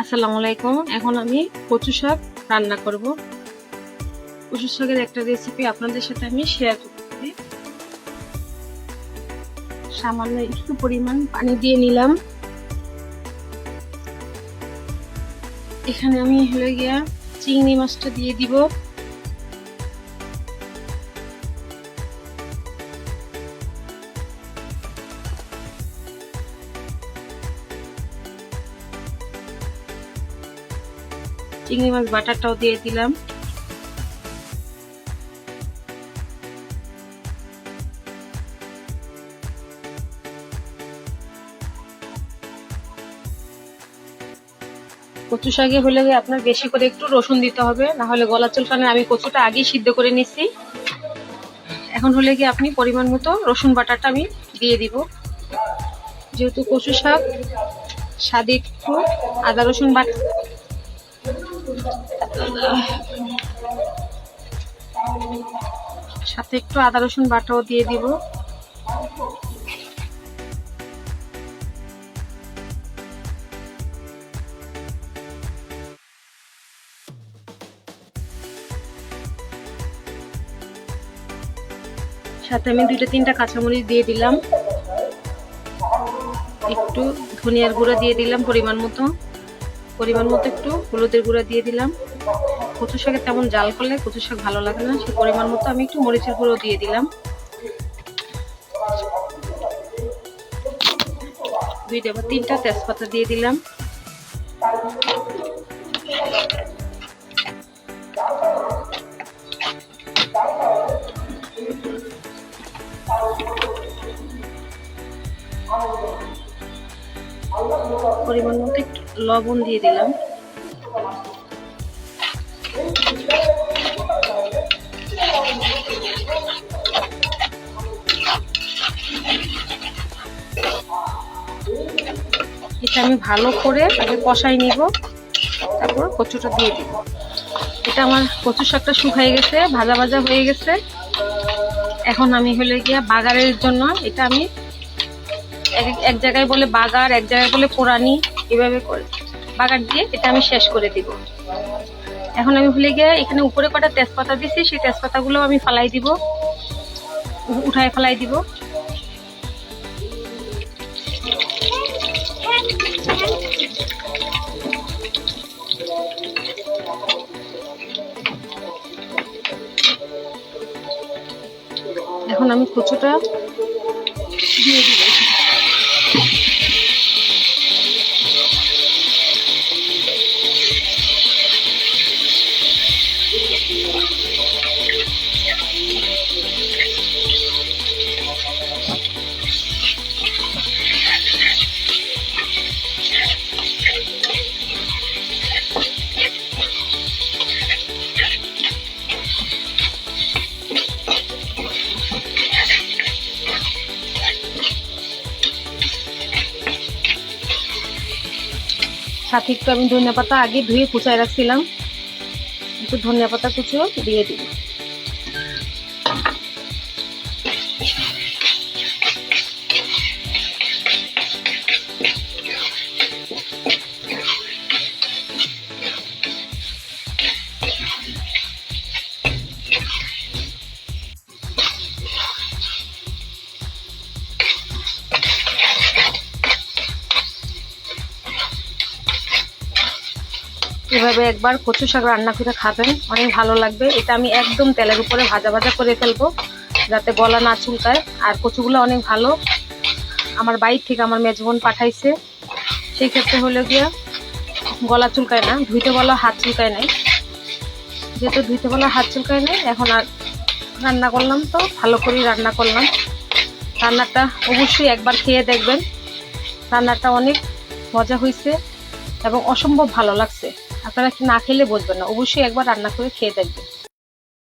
আসসালামু আলাইকুম। এখন আমি কচু শাক রান্না করব। কচু শাকের একটা রেসিপি আপনাদের সাথে আমি শেয়ার করতে সামান্য একটু পরিমাণ পানি দিয়ে নিলাম। এখানে আমি হলে গিয়া চিংড়ি মাছটা দিয়ে দিব। চিংড়ি মাছ বাটারটাও দিয়ে দিলাম। কচু শাকে হলে আপনার বেশি করে একটু রসুন দিতে হবে, না হলে গলা চুলকানে আমি কচুটা আগেই সিদ্ধ করে নিছি। এখন হলে গিয়ে আপনি পরিমাণ মতো রসুন বাটারটা আমি দিয়ে দিব। যেহেতু কচু শাক, স্বাদে একটু আদা রসুন বাটা সাথে একটু আদা, রসুন বাটাও দিয়ে দিব। সাথে আমি দুইটা, তিনটা কাঁচামরিচ দিয়ে দিলাম। একটু ধনিয়ার গুঁড়া দিয়ে দিলাম পরিমাণ মতো। পরিমাণ মতো একটু হলুদের গুঁড়া দিয়ে দিলাম। কচু শাকে তেমন জাল করলে কচু শাক ভালো লাগে না সে পরিমাণ মতো আমি একটু মরিচের গুঁড়ো দিয়ে দিলাম। দুইটা বা তিনটা তেজপাতা দিয়ে দিলাম। পরিমাণ মতো একটু লবণ দিয়ে দিলাম। এটা আমি ভালো করে আগে কষাই নিব, তারপর কচুটা দিয়ে দিব। এটা আমার কচু শাকটা শুকাই গেছে, ভাজা ভাজা হয়ে গেছে। এখন আমি হলে গিয়া বাগারের জন্য এটা আমি এক- জায়গায় বলে বাগার, এক জায়গায় বলে পোড়ানি এভাবে করে। বাগার দিয়ে এটা আমি শেষ করে দিব। এখন আমি ভুলে গিয়ে এখানে উপরে কটা তেজপাতা দিছি, সেই তেজপাতাগুলো আমি ফালাই দিব। উঠায় ফালাই দিব। এখন আমি কচুটা দিয়ে দিব। সাথে একটু আমি ধনিয়া পাতা আগে ধুয়ে কুচায় রাখছিলাম। একটু ধনিয়া পাতা কুচিও দিয়ে দিই এভাবে একবার কচু শাক রান্না করে খাবেন, অনেক ভালো লাগবে। এটা আমি একদম তেলের উপরে ভাজা ভাজা করে ফেলব, যাতে গলা না চুলকায়। আর কচুগুলো অনেক ভালো। আমার বাইর থেকে আমার মেজবোন পাঠাইছে। সেই ক্ষেত্রে হলো গিয়া গলা চুলকায় না, ধুইতে বলা হাত চুলকায় নাই। যেহেতু ধুইতে বলা হাত চুলকায় নাই, এখন আর রান্না করলাম তো, ভালো করেই রান্না করলাম। রান্নাটা অবশ্যই একবার খেয়ে দেখবেন। রান্নাটা অনেক মজা হয়েছে এবং অসম্ভব ভালো লাগছে। আপনারা না খেলে বলবেন না। অবশ্যই একবার রান্না করে খেয়ে দেখবেন।